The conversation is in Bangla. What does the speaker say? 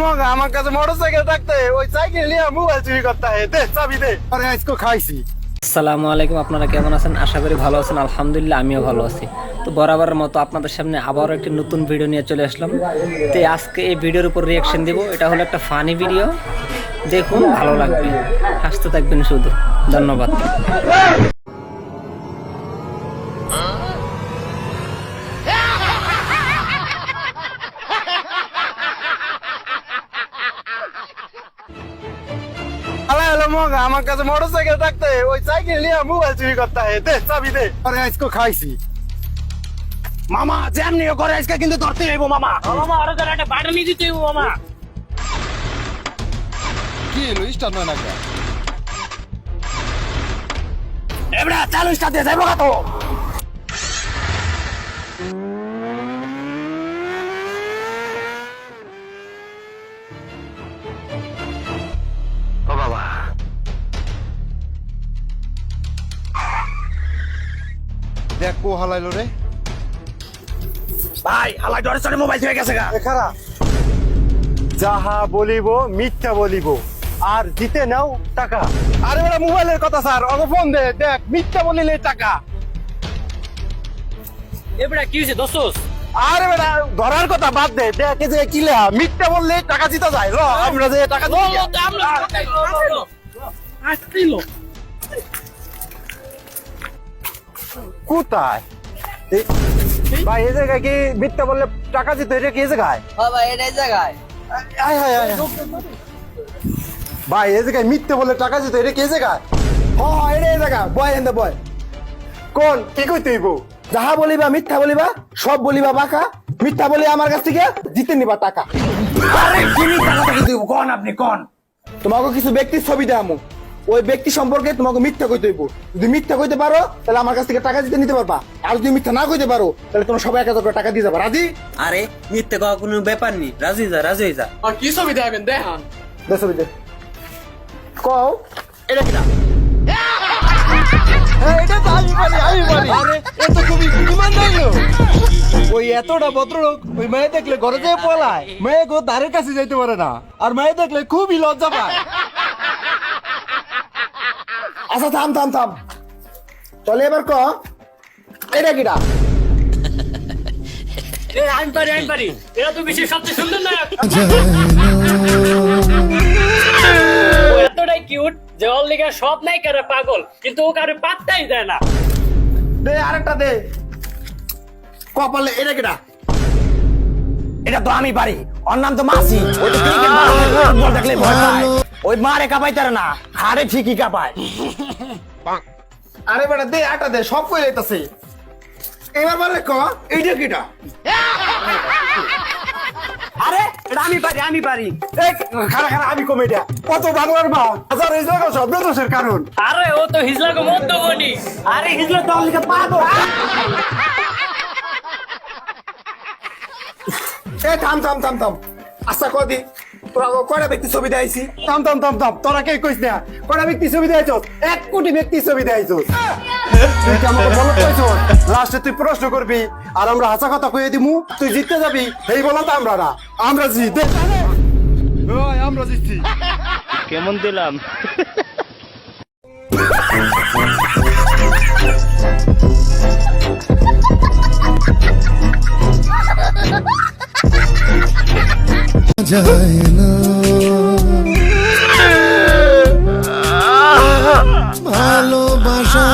মগা আমার কাছে মোটরসাইকেল থাকতে ওই সাইকেল নিয়ে মোবাইল চুরি করতে হয়। দে চাবি দে। আরে আজকে খাইছি। আসসালামু আলাইকুম আপনারা কেমন আছেন? আশা করি ভালো আছেন আলহামদুলিল্লাহ আমিও ভালো আছি। তো বরাবরের মতো আপনাদের সামনে আবারও একটি নতুন ভিডিও নিয়ে চলে আসলাম। তো আজকে এই ভিডিওর উপর রিয়াকশন দেব এটা হলো একটা ফানি ভিডিও দেখুন ভালো লাগবে। হাসতে থাকবেন শুধু। ধন্যবাদ। আলা হলো মগা আমার কাছে মোটরসাইকেল থাকতে ওই সাইকেল নিয়ে মোবাইল চুরি করতে হয়। দে চাবি দে। আরে আজকে খাইছি। মামা যেমনি করে আজকে কিন্তু ধরতে হইব মামা। মামা আরও তার একটা বাটা নিয়ে দিতে মামা। কি এলো স্টার্ট নয় না? এবড়া চ্যালেঞ্জটা দিয়ে যাইব কত দেখ কো হালাইলো রে। ভাই হালাই ডরে চড়ে মোবাইল থেকে গেছে গা। এখারা যাহা বলিব মিথ্যা বলিব আর জিতে নাও টাকা। আরে ওরা মোবাইলের কথা স্যার ওকে ফোন দে দেখ মিথ্যা বলিলে টাকা। এবড়া কি হয়েছে দোস্তস আরে বেটা ধরার কথা বাদ দে দেখ এই যে কিলা মিথ্যা বললে টাকা জিতা যায় ল আমরা যে টাকা দিই। আসছিল কোথায়? ভাই এই জায়গায় কি বললে টাকা জিতে এটা কি এই জায়গায়? বাবা এটাই জায়গায়। আয় হায় হায় ভাই এই জায়গায় মিথ্যে বলে টাকা জিতে এটা কি এই জায়গায়? হ হ এটা এই জায়গা বয় এন্ড বয়। কোন? কি কই তুইব যাহা বলিবা মিথ্যা বলিবা সব বলিবা বাঁকা। মিথ্যা বলি আমার কাছ থেকে জিতে নিবা টাকা। আরে দিব। কোন আপনি কোন? তোমাকে কিছু ব্যক্তির ছবি দেখামু। ওই ব্যক্তি সম্পর্কে তোমাকে মিথ্যা কইতে হইব। যদি মিথ্যা কইতে পারো তাহলে আমার কাছ থেকে টাকা দিতে নিতে পারবা। আর যদি মিথ্যা না কইতে পারো তাহলে তোমার সবাই এক হাজার করে টাকা দিয়ে যাবা। রাজি? আরে মিথ্যে কওয়া কোনো ব্যাপার নেই। রাজি যা রাজি যা। আর কি ছবি দেখাবেন দেখান। দে ছবি দে। কও। এটা কিনা? এটা তো আমি পারি আমি পারি। আরে এ তো খুবই ইমানদার ওই এতটা ভদ্রলোক ওই মেয়ে দেখলে ঘরে যেয়ে পলায়। মেয়ে গো ধারের কাছে যাইতে পারে না। আর মেয়ে দেখলে খুবই লজ্জা পায় আচ্ছা থাম থাম থাম। চলে এবার ক? এটা এ আমি পারি আমি পারি। এরা তো বিশ্বের সবচেয়ে সুন্দর নায়ক। এতটাই কিউট যে ওর লিগে সব নায়িকারা পাগল কিন্তু ও কারও পাত্তাই দেয় না। দে আরেকটা দে। কপালে এটা এটা তো আমি পারি। ওর নাম তো মাসি। ওই তো ক্রিকেট বল দেখলে ভয় পায়। ওই মারে কাপাই তারা না। হারে ঠিকই কাপায়। আরে বেটা দে আটা দে সব কই লাইতাছে এবার বারে ক? এইটা কিটা? আরে এটা আমি পারি আমি পারি। খারা খারা আমি কমেডিয়া কত বাংলার মা হাজার এই জায়গা শব্দ দোষের কারণ। আরে ও তো মধ্যমণি। আরে হিজলা তো লিখে পাগল। এ থাম থাম থাম থাম। আচ্ছা কদি তোরা কয়টা ব্যক্তি ছবি দেখাইছি? থাম থাম থাম থাম। তোরা কে কইস না? কটা ব্যক্তি ছবি দেখাইছস? এক কোটি ব্যক্তি ছবি দেখাইছস। তুই কি আমাকে বলত কইছস? লাস্টে তুই প্রশ্ন করবি আর আমরা হাসা কথা কইয়ে দিমু তুই জিততে যাবি এই বলত তো আমরা না আমরা জিত। ওই আমরা জিতছি। কেমন দিলাম? যায় না ভালোবাসা।